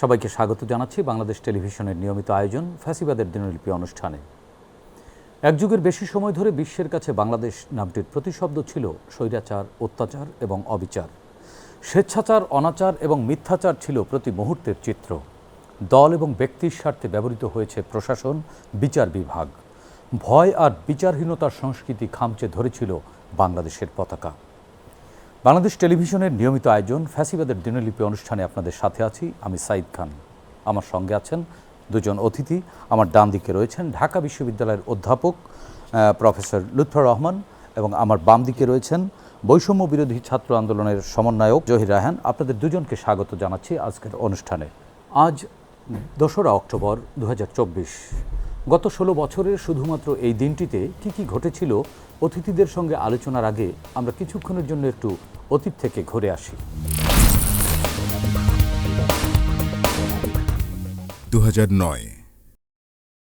সবাইকে স্বাগত জানাচ্ছি বাংলাদেশ টেলিভিশনের নিয়মিত আয়োজন ফ্যাসিবাদের দিনলিপি অনুষ্ঠানে। এক যুগের বেশি সময় ধরে বিশ্বের কাছে বাংলাদেশ নামটির প্রতিশব্দ ছিল স্বৈরাচার, অত্যাচার এবং অবিচার। স্বেচ্ছাচার, অনাচার এবং মিথ্যাচার ছিল প্রতি মুহূর্তের চিত্র। দল এবং ব্যক্তির স্বার্থে ব্যবহৃত হয়েছে প্রশাসন, বিচার বিভাগ। ভয় আর বিচারহীনতার সংস্কৃতি খামচে ধরেছিল বাংলাদেশের পতাকা। বাংলাদেশ টেলিভিশনের নিয়মিত আয়োজন ফ্যাসিবাদের দিনলিপি অনুষ্ঠানে আপনাদের সাথে আছি। আমি সাইদ খান। আমার সঙ্গে আছেন দুজন অতিথি। আমার ডান দিকে রয়েছেন ঢাকা বিশ্ববিদ্যালয়ের অধ্যাপক প্রফেসর লুৎফর রহমান এবং আমার বাম দিকে রয়েছেন বৈষম্য বিরোধী ছাত্র আন্দোলনের সমন্বয়ক জহির রায়হান। আপনাদের দুজনকে স্বাগত জানাচ্ছি আজকের অনুষ্ঠানে। আজ দোসরা অক্টোবর দু হাজার চব্বিশ। গত ষোলো বছরের শুধুমাত্র এই দিনটিতে কি কি ঘটেছিল অতিথিদের সঙ্গে আলোচনার আগে আমরা কিছুক্ষণের জন্য একটু অতীত থেকে ঘুরে আসি। দু হাজার নয়।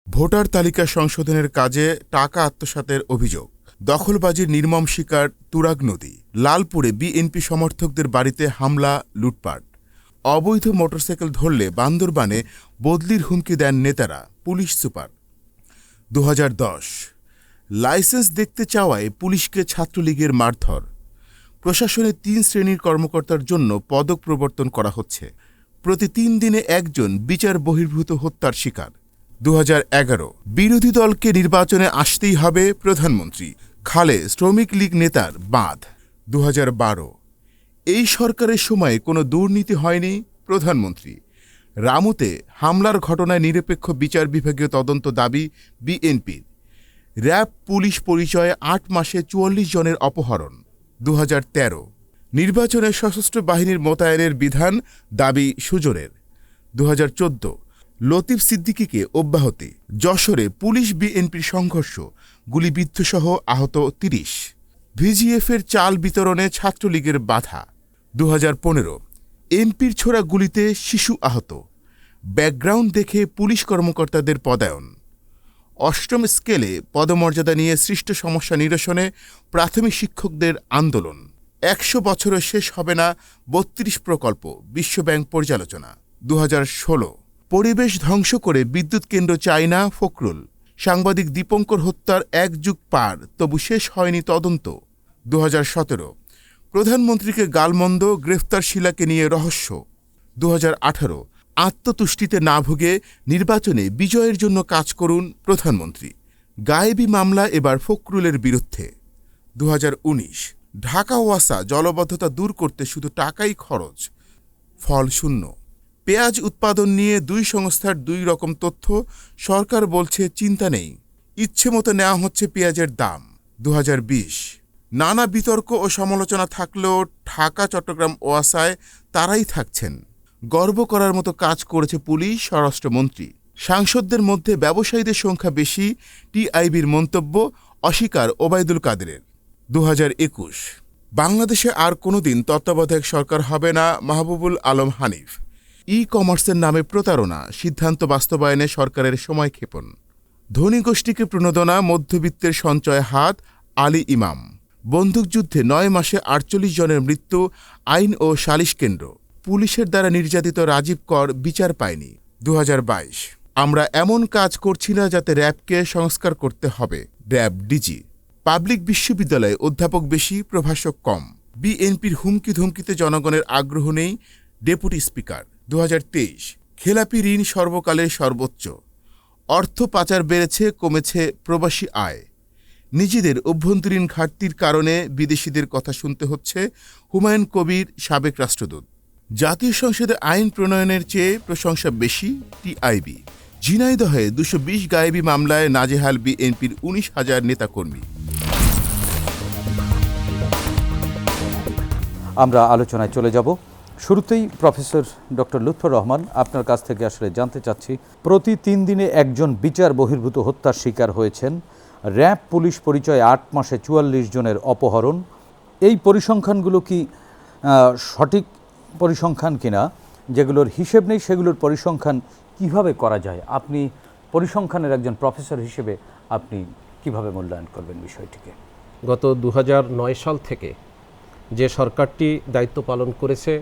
ভোটার তালিকা সংশোধনের কাজে টাকা আত্মসাতের অভিযোগ। দখলবাজির নির্মম শিকার তুরাগ নদী। লালপুরে বিএনপি সমর্থকদের বাড়িতে হামলা, লুটপাট। অবৈধ মোটরসাইকেল ধরলে বান্দরবানে বদলির হুমকি দেন নেতারা, পুলিশ সুপার। দু হাজার দশ। লাইসেন্স দেখতে চাওয়ায় পুলিশকে ছাত্রলীগের মারধর। প্রশাসনে তিন শ্রেণির কর্মকর্তার জন্য পদক প্রবর্তন করা হচ্ছে। প্রতি তিন দিনে একজন বিচার বহির্ভূত হত্যার শিকার। দু হাজার এগারো বিরোধী দলকে নির্বাচনে আসতেই হবে প্রধানমন্ত্রী। খালে শ্রমিক লীগ নেতার বাঁধ। দু হাজার বারো এই সরকারের সময়ে কোনো দুর্নীতি হয়নি প্রধানমন্ত্রী। রামুতে হামলার ঘটনায় নিরপেক্ষ বিচার বিভাগীয় তদন্ত দাবি বিএনপির। র্যাব পুলিশ পরিচয়ে আট মাসে চুয়াল্লিশ জনের অপহরণ। দু হাজার তেরো। নির্বাচনে সশস্ত্র বাহিনীর মোতায়েনের বিধান দাবি সুজনের। দু হাজার চোদ্দ। লতিফ সিদ্দিকীকে অব্যাহতি। যশোরে পুলিশ বিএনপির সংঘর্ষ। গুলিবিদ্ধসহ আহত তিরিশ। ভিজিএফের চাল বিতরণে ছাত্রলীগের বাধা। দু এমপির ছোড়া গুলিতে শিশু আহত। ব্যাকগ্রাউন্ড দেখে পুলিশ কর্মকর্তাদের পদায়ন। অষ্টম স্কেলে পদমর্যাদা নিয়ে সৃষ্ট সমস্যা নিরসনে প্রাথমিক শিক্ষকদের আন্দোলন। একশো বছরে শেষ হবে না বত্রিশ প্রকল্প বিশ্বব্যাংক পর্যালোচনা, দুহাজার ষোলো। পরিবেশ ধ্বংস করে বিদ্যুৎ কেন্দ্র চায় না ফখরুল। সাংবাদিক দীপঙ্কর হত্যার এক যুগ পার, তবু শেষ হয়নি তদন্ত দু হাজার সতেরো। প্রধানমন্ত্রীকে গালমন্দ গ্রেফতার শিলাকে নিয়ে রহস্য দু হাজার আঠারো। আত্মতুষ্টিতে না ভুগে নির্বাচনে বিজয়ের জন্য কাজ করুন প্রধানমন্ত্রী। গায়েবী মামলা এবার ফখরুলের বিরুদ্ধে। দু হাজার উনিশ, ঢাকা ওয়াসা জলবদ্ধতা দূর করতে শুধু টাকাই খরচ, ফল শূন্য। পেঁয়াজ উৎপাদন নিয়ে দুই সংস্থার দুই রকম তথ্য, সরকার বলছে চিন্তা নেই। ইচ্ছে মতো নেওয়া হচ্ছে পেঁয়াজের দাম। দু হাজার বিশ, নানা বিতর্ক ও সমালোচনা থাকলেও ঢাকা, চট্টগ্রাম ওয়াসায় তারাই থাকছেন। গর্ব করার মতো কাজ করেছে পুলিশ, স্বরাষ্ট্রমন্ত্রী। সাংসদদের মধ্যে ব্যবসায়ীদের সংখ্যা বেশি, টিআইবির মন্তব্য অস্বীকার ওবায়দুল কাদেরের। দু হাজার একুশ। বাংলাদেশে আর কোনোদিন তত্ত্বাবধায়ক সরকার হবে না মাহবুবুল আলম হানিফ। ই কমার্সের নামে প্রতারণা, সিদ্ধান্ত বাস্তবায়নে সরকারের সময় ক্ষেপণ। ধনী গোষ্ঠীকে প্রণোদনা, মধ্যবিত্তের সঞ্চয় হাত, আলী ইমাম। বন্দুকযুদ্ধে নয় মাসে আটচল্লিশ জনের মৃত্যু, আইন ও সালিশ কেন্দ্র। পুলিশের দ্বারা নির্যাতিত রাজীব কর বিচার পায়নি। দু হাজার বাইশ। আমরা এমন কাজ করছি না যাতে র্যাবকে সংস্কার করতে হবে। RAB DG. পাবলিক বিশ্ববিদ্যালয়ে অধ্যাপক বেশি, প্রভাষক কম। বিএনপির হুমকি ধুমকিতে জনগণের আগ্রহ নেই, ডেপুটি স্পিকার। দু হাজার তেইশ। খেলাপি ঋণ সর্বকালের সর্বোচ্চ। অর্থ পাচার বেড়েছে, কমেছে প্রবাসী আয়। নিজেদের অভ্যন্তরীণ ঘাটতির কারণে বিদেশিদের কথা শুনতে হচ্ছে হুমায়ুন কবির সাবেক রাষ্ট্রদূত। জাতীয় সংসদে আইন প্রণয়নের চেয়ে প্রশংসা বেশি টিআইবি। ঝিনাইদহে দুশো বিশ গায়েবী মামলায় নাজেহাল বিএনপির উনিশ হাজার নেতাকর্মী। আমরা আলোচনায় চলে যাব। শুরুতেই প্রফেসর ডক্টর লুৎফর রহমান আপনার কাছ থেকে আসলে জানতে চাচ্ছি, প্রতি তিন দিনে একজন বিচার বহির্ভূত হত্যার শিকার হয়েছেন। র্যাব পুলিশ পরিচয় আট মাসে চুয়াল্লিশ জনের অপহরণ। এই পরিসংখ্যানগুলো কি সঠিক পরিসংখ্যান কিনা যেগুলোর হিসেব নেই সেগুলোর পরিসংখ্যান কীভাবে করা যায়? আপনি পরিসংখ্যানের একজন প্রফেসর হিসেবে আপনি কীভাবে মূল্যায়ন করবেন বিষয়টিকে? গত দু নয় সাল থেকে যে সরকারটি দায়িত্ব পালন করেছে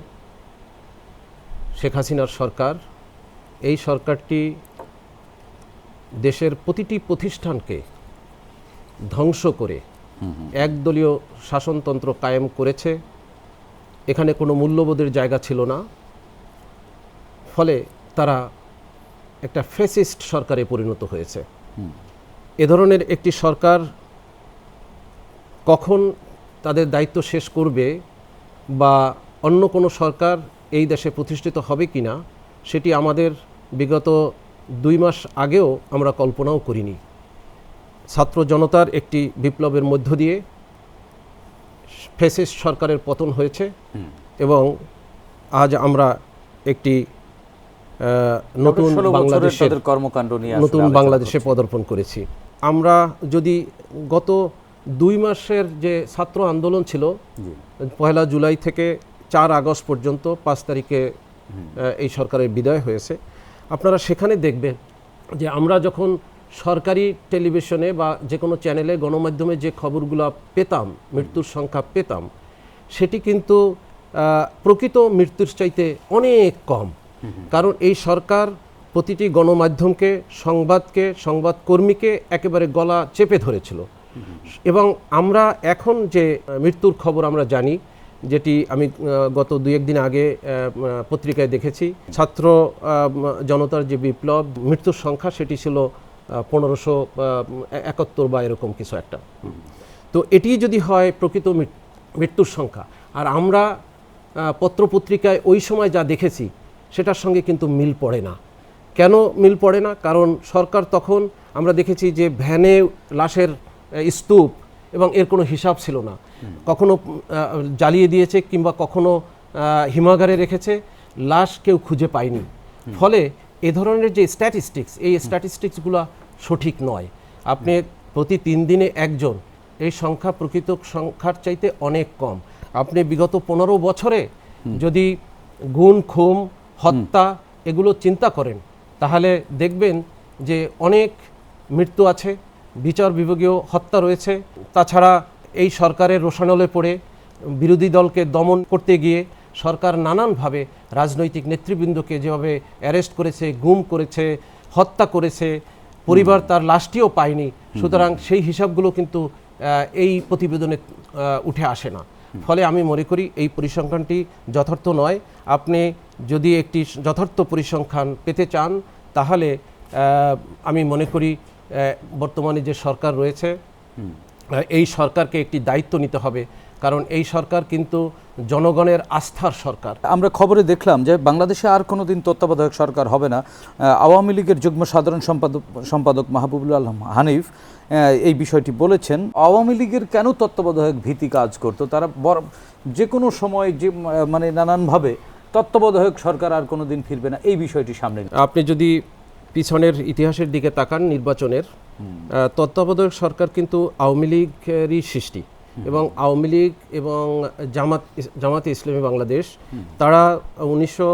শেখ হাসিনার সরকার এই সরকারটি দেশের প্রতিটি প্রতিষ্ঠানকে ধ্বংস করে একদলীয় শাসনতন্ত্র কায়েম করেছে। এখানে কোনো মূল্যবোধের জায়গা ছিল না। ফলে তারা একটা ফেসিস্ট সরকারে পরিণত হয়েছে। এ ধরনের একটি সরকার কখন তাদের দায়িত্ব শেষ করবে বা অন্য কোনো সরকার এই দেশে প্রতিষ্ঠিত হবে কি না সেটি আমাদের বিগত দুই মাস আগেও আমরা কল্পনাও করিনি। ছাত্র জনতার একটি বিপ্লবের মধ্য দিয়ে ফেসিস্ট সরকারের পতন হয়েছে এবং আজ আমরা একটি নতুন বাংলাদেশের কর্মকাণ্ড নিয়ে নতুন বাংলাদেশে। পদার্পণ করেছি আমরা যদি গত দুই মাসের যে ছাত্র আন্দোলন ছিল জি। পয়লা জুলাই থেকে চার আগস্ট পর্যন্ত পাঁচ তারিখে এই সরকারের বিদায় হয়েছে আপনারা সেখানে দেখবেন যে আমরা যখন সরকারি টেলিভিশনে বা যে কোনো চ্যানেলে গণমাধ্যমে যে খবরগুলো পেতাম, মৃত্যুর সংখ্যা পেতাম, সেটি কিন্তু প্রকৃত মৃত্যুর চাইতে অনেক কম। কারণ এই সরকার প্রতিটি গণমাধ্যমকে, সংবাদকে, সংবাদকর্মীকে একেবারে গলা চেপে ধরেছিল। এবং আমরা এখন যে মৃত্যুর খবর আমরা জানি, যেটি আমি গত দুই একদিন আগে পত্রিকায় দেখেছি, ছাত্র জনতার যে বিপ্লব, মৃত্যুর সংখ্যা সেটি ছিল পনেরোশো একাত্তর বা এরকম কিছু একটা। তো এটি যদি হয় প্রকৃত মৃত্যুর সংখ্যা। আর আমরা পত্রপত্রিকায় ওই সময় যা দেখেছি, সেটার সঙ্গে কিন্তু মিল পড়ে না। কেন মিল পড়ে না? কারণ সরকার তখন আমরা দেখেছি যে ভ্যানে লাশের স্তূপ এবং এর কোনো হিসাব ছিল না। কখনো জ্বালিয়ে দিয়েছে কিংবা কখনো হিমাগারে রেখেছে। লাশ কেউ খুঁজে পায়নি। ফলে এ ধরনের যে স্ট্যাটিস্টিক্স এই স্ট্যাটিস্টিক্সগুলো সঠিক নয়। আপনি প্রতি তিন দিনে একজন এই সংখ্যা প্রকৃত সংখ্যার চাইতে অনেক কম। আপনি বিগত পনেরো বছরে যদি গুণ খুম হত্যা এগুলো চিন্তা করেন তাহলে দেখবেন যে অনেক মৃত্যু আছে বিচার বিভাগীয় হত্যা রয়েছে। তাছাড়া এই সরকারের রোষানলে পড়ে বিরোধী দলকে দমন করতে গিয়ে সরকার নানানভাবে রাজনৈতিক নেতৃবৃন্দকে যেভাবে অ্যারেস্ট করেছে গুম করেছে হত্যা করেছে পরিবার তার লাশটিও পায়নি সুতরাং সেই হিসাবগুলো কিন্তু এই প্রতিবেদনে উঠে আসে না। ফলে আমি মনে করি এই পরিসংখ্যানটি যথার্থ নয়। আপনি যদি একটি যথার্থ পরিসংখ্যান পেতে চান তাহলে আমি মনে করি বর্তমানে যে সরকার রয়েছে এই সরকারকে একটি দায়িত্ব নিতে হবে। কারণ এই সরকার কিন্তু জনগণের আস্থার সরকার। আমরা খবরে দেখলাম যে বাংলাদেশে আর কোনোদিন তত্ত্বাবধায়ক সরকার হবে না। আওয়ামী লীগের যুগ্ম সাধারণ সম্পাদক সম্পাদক মাহবুবুল আলম হানিফ এই বিষয়টি বলেছেন আওয়ামী লীগের কেন তত্ত্বাবধায়ক ভীতি কাজ করতো? তারা বর- যে কোনো সময় যে মানে নানানভাবে তত্ত্বাবধায়ক সরকার আর কোনো দিন ফিরবে না এই বিষয়টি সামনে আপনি যদি পিছনের ইতিহাসের দিকে তাকান নির্বাচনের তত্ত্বাবধায়ক সরকার কিন্তু আওয়ামী লীগেরই সৃষ্টি। এবং আওয়ামী লীগ এবং জামাত জামাতে ইসলামী বাংলাদেশ তারা উনিশশো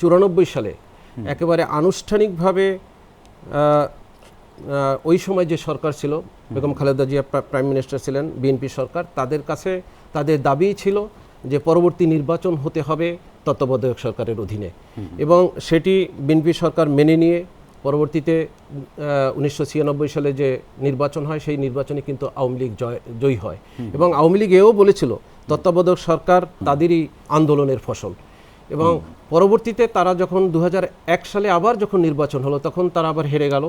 চুরানব্বই সালে একেবারে আনুষ্ঠানিকভাবে ওই সময় যে সরকার ছিল বেগম খালেদা জিয়া প্রাইম মিনিস্টার ছিলেন বিএনপি সরকার তাদের কাছে তাদের দাবি ছিল যে পরবর্তী নির্বাচন হতে হবে তত্ত্বাবধায়ক সরকারের অধীনে। এবং সেটি বিএনপি সরকার মেনে নিয়ে পরবর্তীতে উনিশশো ছিয়ানব্বই সালে যে নির্বাচন হয় সেই নির্বাচনে কিন্তু আওয়ামী লীগ জয় জয়ী হয়। এবং আওয়ামী লীগ এও বলেছিল তত্ত্বাবধায়ক সরকার তাদেরই আন্দোলনের ফসল। এবং পরবর্তীতে তারা যখন দু হাজার এক সালে আবার যখন নির্বাচন হলো তখন তারা আবার হেরে গেল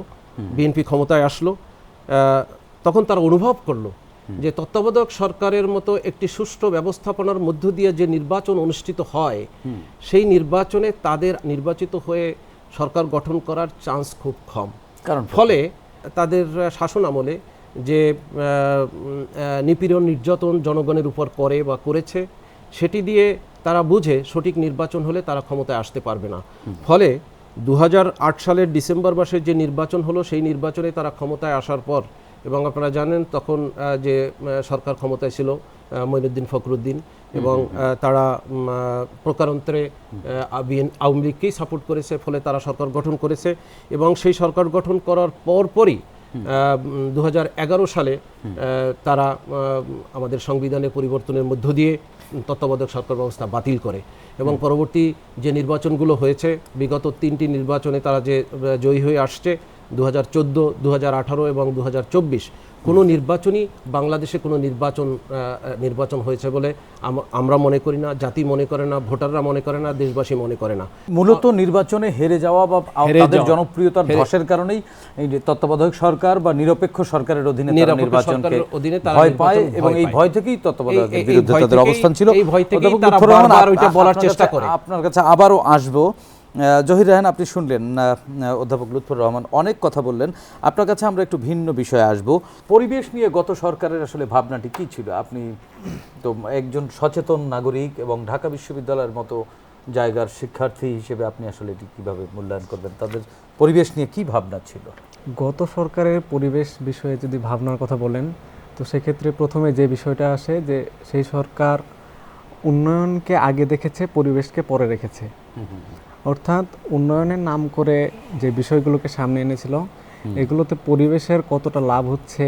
বিএনপি ক্ষমতায় আসলো তখন তারা অনুভব করল যে তত্ত্বাবধায়ক সরকারের মতো একটি সুষ্ঠু ব্যবস্থাপনার মধ্য দিয়ে যে নির্বাচন অনুষ্ঠিত হয় সেই নির্বাচনে তাদের নির্বাচিত হয়ে সরকার গঠন করার চান্স খুব কম। কারণ ফলে তাদের শাসন আমলে যে নিপীড়ন নির্যাতন জনগণের উপর করে বা করেছে সেটি দিয়ে তারা বুঝে সঠিক নির্বাচন হলে তারা ক্ষমতায় আসতে পারবে না। ফলে দু হাজার আট সালের ডিসেম্বর মাসে যে নির্বাচন হলো সেই নির্বাচনে তারা ক্ষমতায় আসার পর এবং আপনারা জানেন তখন যে সরকার ক্ষমতায় ছিল মঈনুদ্দিন ফখরুদ্দিন এবং তারা প্রকারান্তরে আওয়ামী লীগকেই সাপোর্ট করেছে ফলে তারা সরকার গঠন করেছে এবং সেই সরকার গঠন করার পরপরই দু হাজার এগারো সালে তারা আমাদের সংবিধানে পরিবর্তনের মধ্য দিয়ে তত্ত্বাবধায়ক সরকার ব্যবস্থা বাতিল করে এবং পরবর্তী যে নির্বাচনগুলো হয়েছে বিগত তিনটি নির্বাচনে তারা যে জয়ী হয়ে আসছে দু হাজার চোদ্দ আঠারো এবং দু চব্বিশ কোনো নির্বাচনই বাংলাদেশে কোনো নির্বাচন নির্বাচন হয়েছে বলে আমরা মনে করি না জাতি মনে করে না ভোটাররা মনে করে না দেশবাসী মনে করে না। মূলত নির্বাচনে হেরে যাওয়া বা তাদের জনপ্রিয়তার ধসের কারণেই এই তত্ত্বাবধায়ক সরকার বা নিরপেক্ষ সরকারের অধীনে তারা নির্বাচনকে অধীনে ভয় পায় এবং এই ভয় থেকেই তত্ত্বাবধায়কের বিরুদ্ধে তাদের অবস্থান ছিল। এই ভয় থেকেই তারা বারবার ওইটা বলার চেষ্টা করে। আপনার কাছে আবারও আসব। জহির রায়হান আপনি শুনলেন অধ্যাপক লুৎফর রহমান অনেক কথা বললেন। আপনার কাছে আমরা একটু ভিন্ন বিষয়ে আসব। পরিবেশ নিয়ে গত সরকারের আসলে ভাবনাটি কি ছিল? আপনি তো একজন সচেতন নাগরিক এবং ঢাকা বিশ্ববিদ্যালয়ের মতো জায়গার শিক্ষার্থী হিসেবে আপনি আসলে এটি কীভাবে মূল্যায়ন করবেন? তাদের পরিবেশ নিয়ে কি ভাবনা ছিল? গত সরকারের পরিবেশ বিষয়ে যদি ভাবনার কথা বলেন তো সেক্ষেত্রে প্রথমে যে বিষয়টা আসে যে সেই সরকার উন্নয়নকে আগে দেখেছে পরিবেশকে পরে রেখেছে। অর্থাৎ উন্নয়নের নাম করে যে বিষয়গুলোকে সামনে এনেছিল এগুলোতে পরিবেশের কতটা লাভ হচ্ছে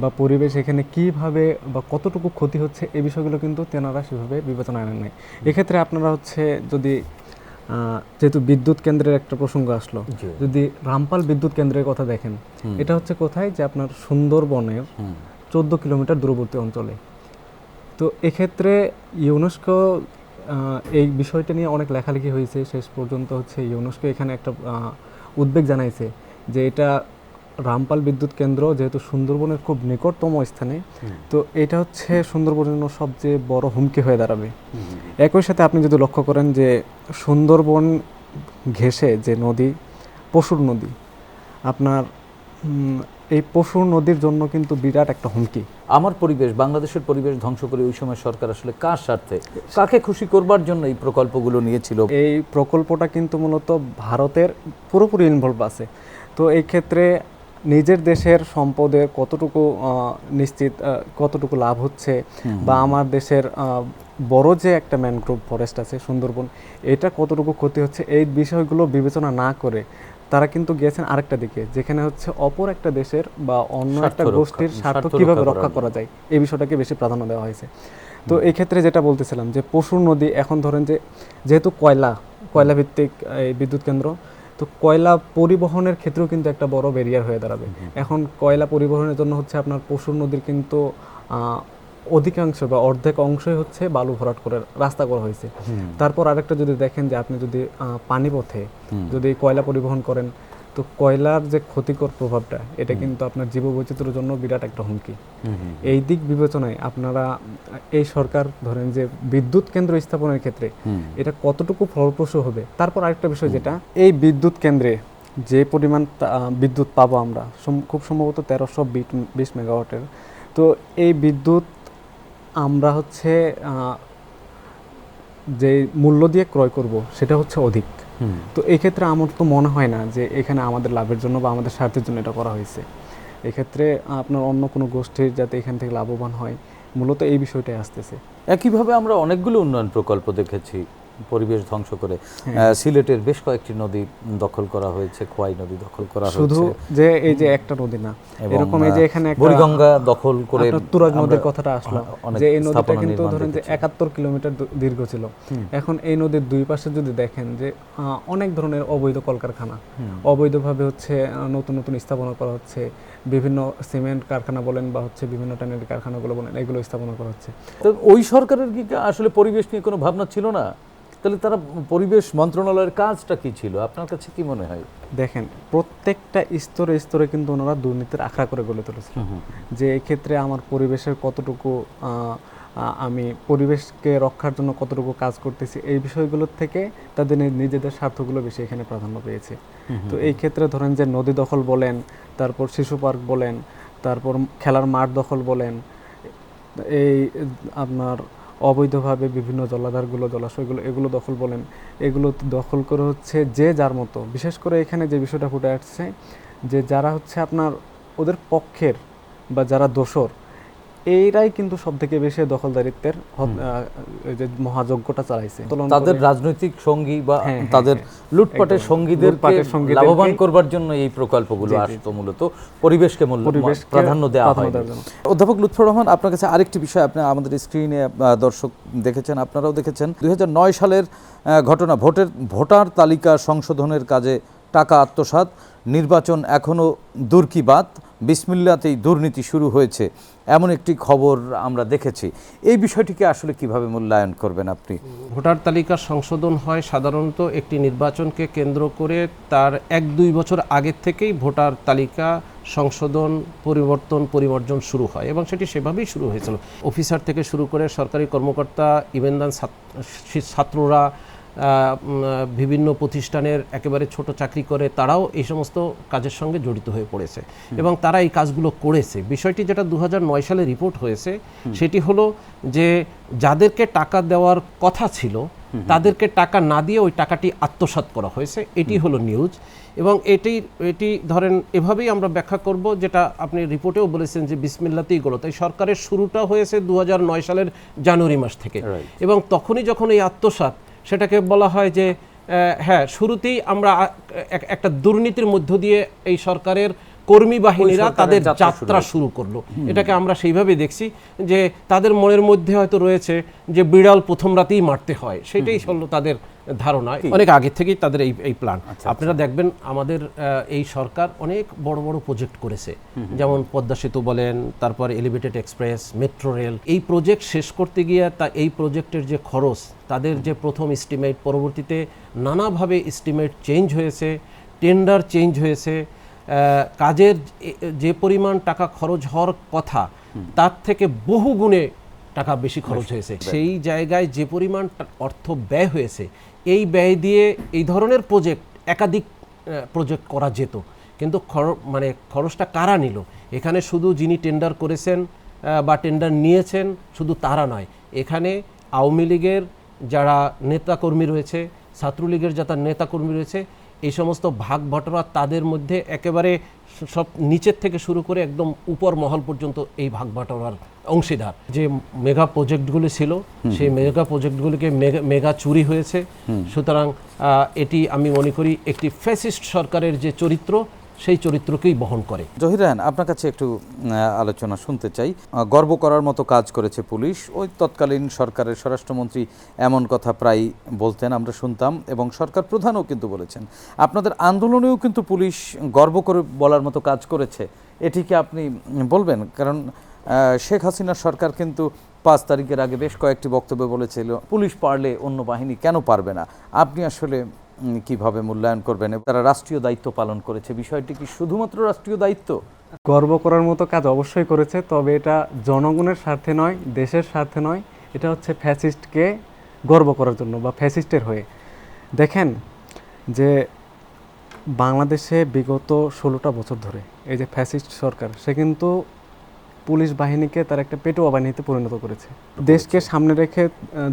বা পরিবেশ এখানে কীভাবে বা কতটুকু ক্ষতি হচ্ছে এই বিষয়গুলো কিন্তু তেনারা সেভাবে বিবেচনা আনেন নাই। এক্ষেত্রে আপনারা হচ্ছে যদি যেহেতু বিদ্যুৎ কেন্দ্রের একটা প্রসঙ্গ আসলো যদি রামপাল বিদ্যুৎ কেন্দ্রের কথা দেখেন এটা হচ্ছে কোথায় যে আপনার সুন্দরবনের চোদ্দ কিলোমিটার দূরবর্তী অঞ্চলে। তো এক্ষেত্রে ইউনেস্কো এই বিষয়টা নিয়ে অনেক লেখালেখি হয়েছে। শেষ পর্যন্ত হচ্ছে ইউনেস্কো এখানে একটা উদ্বেগ জানাইছে যে এটা রামপাল বিদ্যুৎ কেন্দ্র যেহেতু সুন্দরবনের খুব নিকটতম স্থানে তো এটা হচ্ছে সুন্দরবনের জন্য সবচেয়ে বড় হুমকি হয়ে দাঁড়াবে। একই সাথে আপনি যদি লক্ষ্য করেন যে সুন্দরবন ঘেঁষে যে নদী পশুর নদী আপনার এই পশুর নদীর জন্য কিন্তু বিরাট একটা হুমকি। আমার পরিবেশ বাংলাদেশের পরিবেশ ধ্বংস করে ওই সময় সরকার আসলে কার স্বার্থে কাকে খুশি করবার জন্য এই প্রকল্পগুলো নিয়েছিল? এই প্রকল্পটা কিন্তু মূলত ভারতের পুরোপুরি ইনভলভ আছে। তো এই ক্ষেত্রে নিজের দেশের সম্পদের কতটুকু নিশ্চিত কতটুকু লাভ হচ্ছে বা আমার দেশের বড় যে একটা ম্যানগ্রোভ ফরেস্ট আছে সুন্দরবন এটা কতটুকু ক্ষতি হচ্ছে এই বিষয়গুলো বিবেচনা না করে তারা কিন্তু গিয়েছেন আরেকটা দিকে যেখানে হচ্ছে অপর একটা দেশের বা অন্য একটা গোষ্ঠীর স্বার্থ কীভাবে রক্ষা করা যায় এই বিষয়টাকে বেশি প্রাধান্য দেওয়া হয়েছে। তো এই ক্ষেত্রে যেটা বলতেছিলাম যে পশুর নদী এখন ধরেন যে যেহেতু কয়লা কয়লা ভিত্তিক এই বিদ্যুৎ কেন্দ্র তো কয়লা পরিবহনের ক্ষেত্রেও কিন্তু একটা বড় ব্যারিয়ার হয়ে দাঁড়াবে। এখন কয়লা পরিবহনের জন্য হচ্ছে আপনার পশুর নদীর কিন্তু অধিকাংশ বা অর্ধেক অংশই হচ্ছে বালু ভরাট করে রাস্তা করা হয়েছে। তারপর আরেকটা যদি দেখেন যে আপনি যদি পানিপথে যদি কয়লা পরিবহন করেন তো কয়লার যে ক্ষতিকর প্রভাবটা এটা কিন্তু আপনার জীববৈচিত্র্যের জন্য বিরাট একটা হুমকি। এই দিক বিবেচনায় আপনারা এই সরকার ধরেন যে বিদ্যুৎ কেন্দ্র স্থাপনের ক্ষেত্রে এটা কতটুকু ফলপ্রসূ হবে? তারপর আরেকটা বিষয় যেটা এই বিদ্যুৎ কেন্দ্রে যে পরিমাণ বিদ্যুৎ পাবো আমরা খুব সম্ভবত তেরোশো বিশ মেগাওয়াটের তো এই বিদ্যুৎ আমরা হচ্ছে যে মূল্য দিয়ে ক্রয় করব সেটা হচ্ছে অধিক। তো এই ক্ষেত্রে আমার তো মনে হয় না যে এখানে আমাদের লাভের জন্য বা আমাদের স্বার্থের জন্য এটা করা হয়েছে। এক্ষেত্রে আপনার অন্য কোনো গোষ্ঠীর যাতে এখান থেকে লাভবান হয় মূলত এই বিষয়টাই আসতেছে। একইভাবে আমরা অনেকগুলো উন্নয়ন প্রকল্প দেখেছি। পরিবেশ ধ্বংস করে হ্যাঁ। সিলেটের বেশ কয়েকটি নদী দখল করা হয়েছে খোয়াই নদী দখল করা হয়েছে। শুধু যে এই যে একটা নদী না এরকম এই যে এখানে একটা বুড়িগঙ্গা দখল করে তুরাগ নদীর কথাটা আসলো যে এই নদীটা কিন্তু ধরেন যে দেখেছি। একাত্তর কিলোমিটার দীর্ঘ ছিল। এখন এই নদীর দুই পাশে যদি দেখেন যে অনেক ধরনের অবৈধ কলকারখানা অবৈধভাবে হচ্ছে নতুন নতুন স্থাপনা করা হচ্ছে বিভিন্ন সিমেন্ট কারখানা বলেন বা হচ্ছে বিভিন্ন টাইনের কারখানাগুলো বলেন এগুলো স্থাপনা করা হচ্ছে। তো ওই সরকারের কি আসলে পরিবেশ নিয়ে কোনো ভাবনা ছিল না? তাহলে তারা পরিবেশ মন্ত্রণালয়ের কাজটা কি ছিল? আপনার কাছে কি মনে হয়? দেখেন প্রত্যেকটা স্তরে স্তরে কিন্তু ওনারা দুর্নীতির আখড়া করে গড়ে তুলেছিল যে এক্ষেত্রে আমার পরিবেশের কতটুকু আমি পরিবেশকে রক্ষার জন্য কতটুকু কাজ করতেছি এই বিষয়গুলোর থেকে তাদের নিজেদের স্বার্থগুলো বেশি এখানে প্রাধান্য পেয়েছে। তো এই ক্ষেত্রে ধরেন যে নদী দখল বলেন তারপর শিশু পার্ক বলেন তারপর খেলার মাঠ দখল বলেন এই আপনার অবৈধভাবে বিভিন্ন জলাধারগুলো, জলাশয়গুলো এগুলো দখল বলেন, এগুলো দখল করে হচ্ছে যে যার মতো। বিশেষ করে এখানে যে বিষয়টা ফুটে আসছে যে যারা হচ্ছে আপনার ওদের পক্ষের বা যারা দোসর এইরাই কিন্তু সব থেকে বেশি দখলদারিত্বের যে মহাযজ্ঞটা চালাইছে। তাদের রাজনৈতিক সঙ্গী বা হ্যাঁ, হ্যাঁ, তাদের হ্যাঁ। লুটপাটের সঙ্গীদের লাভবান করবার জন্য এই প্রকল্পগুলো। আসতো মূলত। পরিবেশকে মূল্য প্রাধান্য দেওয়া হয় অধ্যাপক লুৎফর রহমান আপনার কাছে আরেকটি বিষয় আপনি আমাদের স্ক্রিনে দর্শক দেখেছেন আপনারাও দেখেছেন। দুই হাজার নয় সালের ঘটনা ভোটের ভোটার তালিকা সংশোধনের কাজে টাকা আত্মসাৎ নির্বাচন এখনও দূর কি বাত বিসমিল্লাতেই দুর্নীতি শুরু হয়েছে, এমন একটি খবর আমরা দেখেছি। এই বিষয়টিকে আসলে কীভাবে মূল্যায়ন করবেন আপনি? ভোটার তালিকা সংশোধন হয় সাধারণত একটি নির্বাচনকে কেন্দ্র করে তার এক দুই বছর আগের থেকেই ভোটার তালিকা সংশোধন, পরিবর্তন, পরিবর্জন শুরু হয় এবং সেটি সেভাবেই শুরু হয়েছিল। অফিসার থেকে শুরু করে সরকারি কর্মকর্তা ইভেনদান ছাত্ররা বিভিন্ন প্রতিষ্ঠানের একেবারে ছোট চাকরি করে তারাও এই সমস্ত কাজের সঙ্গে জড়িত হয়ে পড়েছে। এবং তারা এই কাজগুলো করেছে। বিষয়টি যেটা দু হাজার নয় সালে রিপোর্ট হয়েছে সেটি হলো যে যাদেরকে টাকা দেওয়ার কথা ছিল তাদেরকে টাকা না দিয়ে ওই টাকাটি আত্মসাৎ করা হয়েছে। এটি হলো নিউজ। এবং এটি এটি ধরেন এভাবেই আমরা ব্যাখ্যা করব যেটা আপনি রিপোর্টেও বলেছেন যে বিসমিল্লাতেই গলো তাই সরকারের শুরুটা হয়েছে দু হাজার নয় সালের জানুয়ারি মাস থেকে। এবং তখনই যখন এই আত্মসাৎ সেটাকে বলা হয় যে হ্যাঁ শুরুতেই আমরা একটা দুর্নীতির মধ্য দিয়ে এই সরকারের কর্মী বাহিনীরা তাদের যাত্রা শুরু করল। এটাকে আমরা সেইভাবে দেখছি যে তাদের মনের মধ্যে হয়তো রয়েছে যে বিড়াল প্রথম রাতেই মারতে হয় সেটাই হলো তাদের ধারণা। অনেক আগে থেকেই তাদের এই এই প্ল্যান আপনারা দেখবেন আমাদের এই সরকার অনেক বড় বড় প্রজেক্ট করেছে। যেমন পদ্মা সেতু বলেন তারপর এলিভেটেড এক্সপ্রেস মেট্রো রেল এই প্রজেক্ট শেষ করতে গিয়ে তা এই প্রজেক্টের যে খরচ তাদের যে প্রথম এস্টিমেট পরবর্তীতে নানাভাবে এস্টিমেট চেঞ্জ হয়েছে টেন্ডার চেঞ্জ হয়েছে। কাজের যে- পরিমাণ টাকা খরচ হওয়ার কথা তার থেকে বহু গুণে টাকা বেশি খরচ হয়েছে। সেই জায়গায় যে পরিমাণ অর্থ ব্যয় হয়েছে এই ব্যয় দিয়ে এই ধরনের প্রজেক্ট একাধিক প্রজেক্ট করা যেত। কিন্তু খর- মানে খরচটা কারা নিল? এখানে শুধু যিনি টেন্ডার করেছেন বা টেন্ডার নিয়েছেন শুধু তারা নয়। এখানে আওয়ামী লীগের যারা নেতাকর্মী রয়েছে ছাত্রলীগের যারা নেতাকর্মী রয়েছে এই সমস্ত ভাগ ভটরা তাদের মধ্যে একেবারে সব নিচের থেকে শুরু করে একদম উপর মহল পর্যন্ত এই ভাগ ভটরার অংশীদার। যে মেগা প্রজেক্টগুলি ছিল সেই মেগা প্রজেক্টগুলিকে মেগা- মেগা চুরি হয়েছে। সুতরাং এটি আমি মনে করি একটি ফ্যাসিস্ট সরকারের যে চরিত্র সেই চরিত্রকেই বহন করে। জহির রায়হান, আপনার কাছে একটু আলোচনা শুনতে চাই। গর্ব করার মতো কাজ করেছে পুলিশ। ওই তৎকালীন সরকারের স্বরাষ্ট্রমন্ত্রী এমন কথা প্রায় বলতেন, আমরা শুনতাম, এবং সরকার প্রধানও কিন্তু বলেছেন। আপনাদের আন্দোলনেও কিন্তু পুলিশ গর্ব করে বলার মতো কাজ করেছে। এটিকে আপনি বলবেন? কারণ শেখ হাসিনার সরকার কিন্তু পাঁচ তারিখের আগে বেশ কয়েকটি বক্তব্য বলেছিল, পুলিশ পারলে অন্য বাহিনী কেন পারবে না? আপনি আসলে কীভাবে মূল্যায়ন করবেন তারা রাষ্ট্রীয় দায়িত্ব পালন করেছে। বিষয়টি কি শুধুমাত্র রাষ্ট্রীয় দায়িত্ব? গর্ব করার মতো কাজ অবশ্যই করেছে, তবে এটা জনগণের স্বার্থে নয়, দেশের স্বার্থে নয়, এটা হচ্ছে ফ্যাসিস্টকে গর্ব করার জন্য বা ফ্যাসিস্টের হয়ে। দেখেন যে বাংলাদেশে বিগত ষোলোটা বছর ধরে এই যে ফ্যাসিস্ট সরকার, সে কিন্তু পুলিশ বাহিনীকে তার একটা পেটোয়া বাহিনীতে পরিণত করেছে। দেশকে সামনে রেখে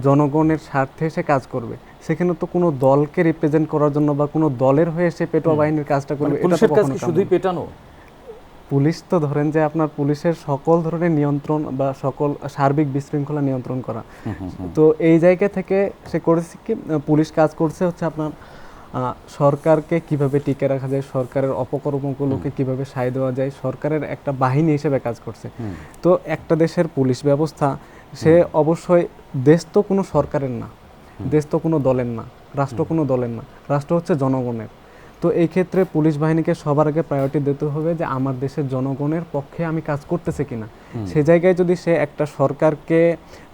জনগণের স্বার্থে সে কাজ করবে। সেখানে তো কোনো দলকে রিপ্রেজেন্ট করার জন্য বা কোনো দলের হয়ে সে পেটোয়া বাহিনীর কাজটা করবে মানে পুলিশের কাজ শুধুই পেটানো? পুলিশ তো ধরেন যে আপনার পুলিশের সকল ধরনের নিয়ন্ত্রণ বা সকল সার্বিক বিশৃঙ্খলা নিয়ন্ত্রণ করা। তো এই জায়গা থেকে সে করেছে কি পুলিশ কাজ করছে হচ্ছে আপনার সরকারকে কীভাবে টিকে রাখা যায় সরকারের অপকর্মগুলোকে কীভাবে সায় দেওয়া যায় সরকারের একটা বাহিনী হিসেবে কাজ করছে। তো একটা দেশের পুলিশ ব্যবস্থা সে অবশ্যই দেশ তো কোনো সরকারের না দেশ তো কোনো দলের না রাষ্ট্র কোনো দলের না রাষ্ট্র হচ্ছে জনগণের। তো এই ক্ষেত্রে পুলিশ বাহিনীকে সবার আগে প্রায়োরিটি দিতে হবে যে আমার দেশের জনগণের পক্ষে আমি কাজ করতেছি কিনা। সে জায়গায় যদি সে একটা সরকারকে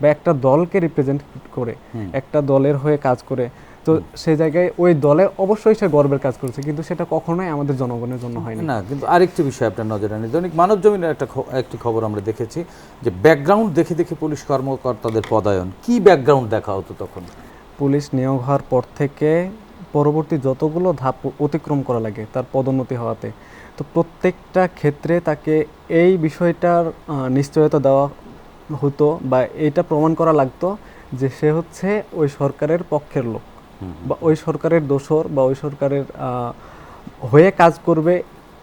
বা একটা দলকে রিপ্রেজেন্ট করে একটা দলের হয়ে কাজ করে তো সে জায়গায় ওই দলে অবশ্যই সে গর্বের কাজ করছে কিন্তু সেটা কখনোই আমাদের জনগণের জন্য হয় না কিন্তু আরেকটি বিষয় আপনার নজরে আনি। দৈনিক মানব জমিনের একটা একটি খবর আমরা দেখেছি যে ব্যাকগ্রাউন্ড দেখে দেখে পুলিশ কর্মকর্তাদের পদায়ন। কি ব্যাকগ্রাউন্ড দেখা হতো তখন? পুলিশ নিয়োগ হওয়ার পর থেকে পরবর্তী যতগুলো ধাপ অতিক্রম করা লাগে তার পদোন্নতি হওয়াতে। তো প্রত্যেকটা ক্ষেত্রে তাকে এই বিষয়টার নিশ্চয়তা দেওয়া হতো বা এটা প্রমাণ করা লাগতো যে সে হচ্ছে ওই সরকারের পক্ষের লোক। বা ওই সরকারের দোষর বা ওই সরকারের আহ, হয়ে কাজ করবে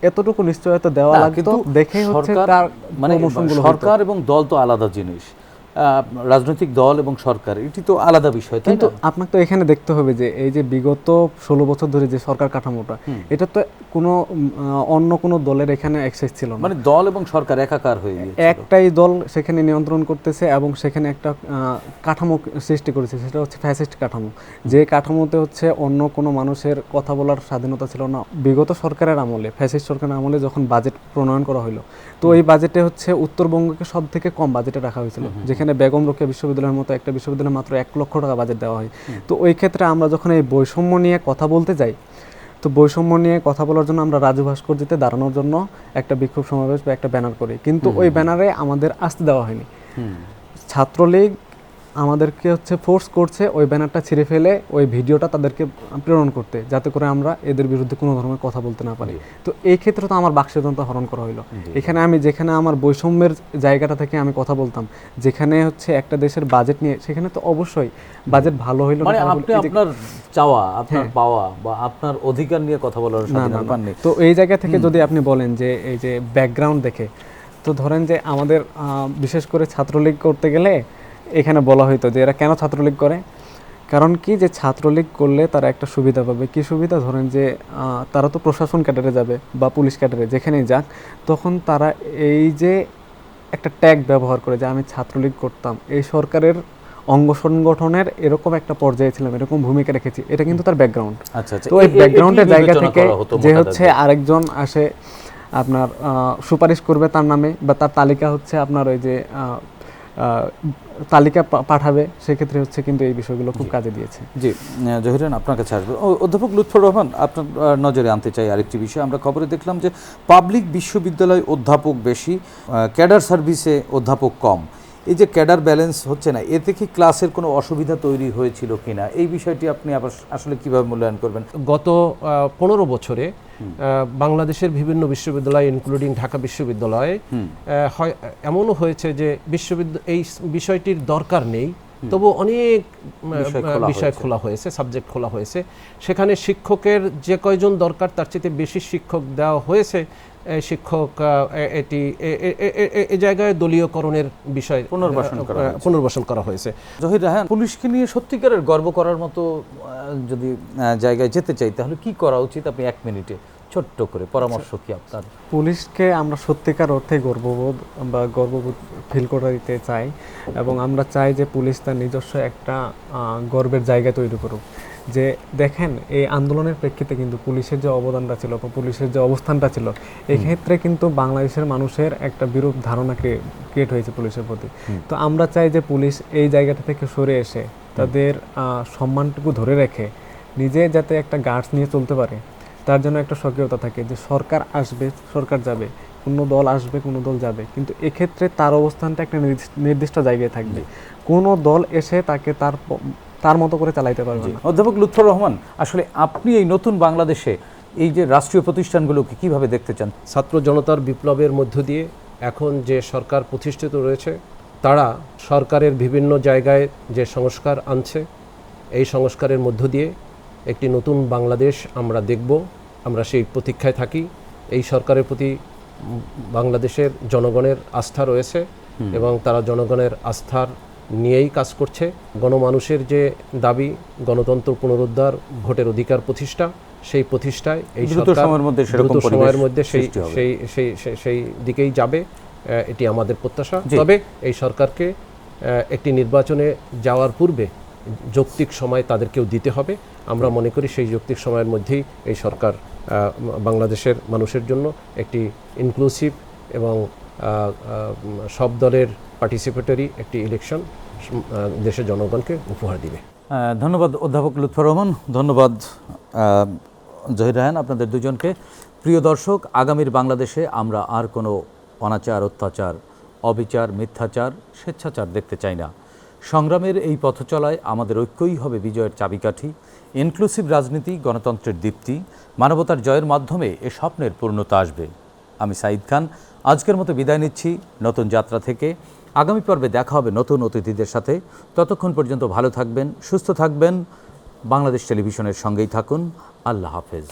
এতটুকু নিশ্চয়তা দেওয়া লাগে লাগতো দেখে হচ্ছে তার মানে সরকার এবং দল তো আলাদা জিনিস। রাজনৈতিক দল এবং সরকার এটি তো আলাদা বিষয় কিন্তু আপনাকে তো এখানে দেখতে হবে যে এই যে বিগত ষোলো বছর ধরে যে সরকার কাঠামোটা এটা তো কোনো অন্য কোনো দলের এখানে অ্যাক্সেস ছিল মানে দল এবং সরকার একাকার হয়ে একটাই দল সেখানে নিয়ন্ত্রণ করতেছে এবং সেখানে একটা কাঠামো সৃষ্টি করেছে সেটা হচ্ছে ফ্যাসিস্ট কাঠামো। যে কাঠামোতে হচ্ছে অন্য কোনো মানুষের কথা বলার স্বাধীনতা ছিল না। বিগত সরকারের আমলে ফ্যাসিস্ট সরকারের আমলে যখন বাজেট প্রণয়ন করা হলো তো এই বাজেটে হচ্ছে উত্তরবঙ্গকে সব থেকে কম বাজেটে রাখা হয়েছিল যেখানে বেগম রোকেয়া বিশ্ববিদ্যালয়ের মতো একটা বিশ্ববিদ্যালয়ে মাত্র এক লক্ষ টাকা বাজেট দেওয়া হয়। তো ওই ক্ষেত্রে আমরা যখন এই বৈষম্য নিয়ে কথা বলতে যাই তো বৈষম্য নিয়ে কথা বলার জন্য আমরা রাজু ভাস্কর্যতে দাঁড়ানোর জন্য একটা বিক্ষোভ সমাবেশ বা একটা ব্যানার করি। কিন্তু ওই ব্যানারে আমাদের আসতে দেওয়া হয়নি। ছাত্রলীগ আমাদেরকে হচ্ছে ফোর্স করছে ওই ব্যানারটা ছিঁড়ে ফেলে ওই ভিডিওটা তাদেরকে প্রেরণ করতে যাতে করে আমরা এদের বিরুদ্ধে কোনো ধরনের কথা বলতে না পারি। তো এই ক্ষেত্রে তো আমার বাকস্বাধীনতা হরণ করা হলো এখানে আমি যেখানে আমার বৈষম্যের জায়গাটা থেকে আমি কথা বলতাম যেখানে হচ্ছে একটা দেশের বাজেট নিয়ে সেখানে তো অবশ্যই বাজেট ভালো হইল মানে আপনি আপনার চাওয়া আপনার পাওয়া বা আপনার অধিকার নিয়ে কথা বলার স্বাধীনতা পাননি। তো এই জায়গা থেকে যদি আপনি বলেন যে এই যে ব্যাকগ্রাউন্ড দেখে তো ধরেন যে আমাদের বিশেষ করে ছাত্রলীগ করতে গেলে এখানে বলা হইতো যে এরা কেন ছাত্রলীগ করে কারণ কি যে ছাত্রলীগ করলে তারা একটা সুবিধা পাবে কি সুবিধা ধরেন যে তারা তো প্রশাসন ক্যাডারে যাবে বা পুলিশ ক্যাডারে যেখানেই যাক তখন তারা এই যে একটা ট্যাগ ব্যবহার করে যে আমি ছাত্রলীগ করতাম এই সরকারের অঙ্গ সংগঠনের এরকম একটা পর্যায়ে ছিলাম এরকম ভূমিকা রেখেছি এটা কিন্তু তার ব্যাকগ্রাউন্ড আচ্ছা আচ্ছা তো ওই এ- এ- ব্যাকগ্রাউন্ডের জায়গা থেকে যে হচ্ছে। আরেকজন আসে আপনার সুপারিশ করবে তার নামে বা তার তালিকা হচ্ছে আপনার ওই যে তালিকা পাঠাবে সেক্ষেত্রে হচ্ছে কিন্তু এই বিষয়গুলো খুব কাজে দিয়েছে। জি জহিরান আপনার কাছে আসবে। অধ্যাপক লুৎফর রহমান আপনার নজরে আনতে চাই আরেকটি বিষয়। আমরা খবরে দেখলাম যে পাবলিক বিশ্ববিদ্যালয় অধ্যাপক বেশি ক্যাডার সার্ভিসে অধ্যাপক কম। এই যে ক্যাডার ব্যালেন্স হচ্ছে না এতে কি ক্লাসের কোনো অসুবিধা তৈরি হয়েছিল কিনা? এই বিষয়টি আপনি আবার আসলে কীভাবে মূল্যায়ন করবেন? গত পনেরো বছরে বাংলাদেশের বিভিন্ন বিশ্ববিদ্যালয় ইনক্লুডিং ঢাকা বিশ্ববিদ্যালয়ে হয় এমনও হয়েছে যে বিশ্ববিদ্যালয় এই বিষয়টির দরকার নেই তবু অনেক বিষয় খোলা হয়েছে। সাবজেক্ট খোলা হয়েছে সেখানে শিক্ষকের যে কয়জন দরকার তার চেয়ে বেশি শিক্ষক দেওয়া হয়েছে শিক্ষক এটি এ- জায়গায় দলীয়করণের বিষয় পুনর্বাসন করা হয়েছে। পুনর্বাসন করা হয়েছে জহির রাহান পুলিশকে নিয়ে সত্যিকারের গর্ব করার মতো যদি জায়গায় যেতে চাই তাহলে কি করা উচিত আপনি এক মিনিটে ছোট্ট করে পরামর্শ কি আপনার? পুলিশকে আমরা সত্যিকার অর্থে গর্ববোধ বা গর্ববোধ ফিল করে দিতে চাই এবং আমরা চাই যে পুলিশ তার নিজস্ব একটা গর্বের জায়গা তৈরি করুক। যে দেখেন এই আন্দোলনের প্রেক্ষিতে কিন্তু পুলিশের যে অবদানটা ছিল বা পুলিশের যে অবস্থানটা ছিল এক্ষেত্রে কিন্তু বাংলাদেশের মানুষের একটা বিরূপ ধারণা ক্রিয়েট হয়েছে পুলিশের প্রতি। তো আমরা চাই যে পুলিশ এই জায়গাটা থেকে সরে এসে তাদের সম্মানটুকু ধরে রেখে নিজে যাতে একটা গার্ডস নিয়ে চলতে পারে। তার জন্য একটা স্বকীয়তা থাকে যে সরকার আসবে সরকার যাবে কোনো দল আসবে কোনো দল যাবে। কিন্তু এক্ষেত্রে তার অবস্থানটা একটা নির্দিষ্ট- নির্দিষ্ট জায়গায় থাকবে। কোনো দল এসে তাকে তার তার মতো করে চালাইতে পারবে না। অধ্যাপক লুৎফর রহমান আসলে আপনি এই নতুন বাংলাদেশে এই যে রাষ্ট্রীয় প্রতিষ্ঠানগুলোকে কীভাবে দেখতে চান? ছাত্র জনতার বিপ্লবের মধ্য দিয়ে এখন যে সরকার প্রতিষ্ঠিত রয়েছে তারা সরকারের বিভিন্ন জায়গায় যে সংস্কার আনছে এই সংস্কারের মধ্য দিয়ে একটি নতুন বাংলাদেশ আমরা দেখব আমরা সেই প্রতীক্ষায় থাকি। এই সরকারের প্রতি বাংলাদেশের জনগণের আস্থা রয়েছে এবং তারা জনগণের আস্থার নিয়েই কাজ করছে। গণমানুষের যে দাবি গণতন্ত্র পুনরুদ্ধার ভোটের অধিকার প্রতিষ্ঠা সেই প্রতিষ্ঠায় এই দ্রুত সরকার সময়ের মধ্যে সেরকম দ্রুত পরিবেশ সময়ের মধ্যে সেই সেই সেই সেই- দিকেই যাবে। এটি আমাদের প্রত্যাশা। তবে এই সরকারকে একটি নির্বাচনে যাওয়ার পূর্বে যৌক্তিক সময় তাদেরকেও দিতে হবে। আমরা মনে করি সেই যৌক্তিক সময়ের মধ্যেই এই সরকার বাংলাদেশের মানুষের জন্য একটি ইনক্লুসিভ এবং সব দলের পার্টিসিপেটরি একটি ইলেকশন দেশের জনগণকে উপহার দিবে। ধন্যবাদ অধ্যাপক লুৎফর রহমান, ধন্যবাদ জহির রাহান আপনাদের দুজনকে। প্রিয় দর্শক, আগামীর বাংলাদেশে আমরা আর কোনো অনাচার, অত্যাচার, অবিচার, মিথ্যাচার, স্বেচ্ছাচার দেখতে চাই না। সংগ্রামের এই পথচলায় আমাদের ঐক্যই হবে বিজয়ের চাবিকাঠি ইনক্লুসিভ রাজনীতি, গণতন্ত্রের দীপ্তি, মানবতার জয়ের মাধ্যমে এ স্বপ্নের পূর্ণতা আসবে। আমি সাঈদ খান, আজকের মতো বিদায় নিচ্ছি। নতুন যাত্রা থেকে আগামী পর্বে দেখা হবে নতুন অতিথিদের সাথে। ততক্ষণ পর্যন্ত ভালো থাকবেন, সুস্থ থাকবেন। বাংলাদেশ টেলিভিশনের সঙ্গেই থাকুন। আল্লাহ হাফেজ।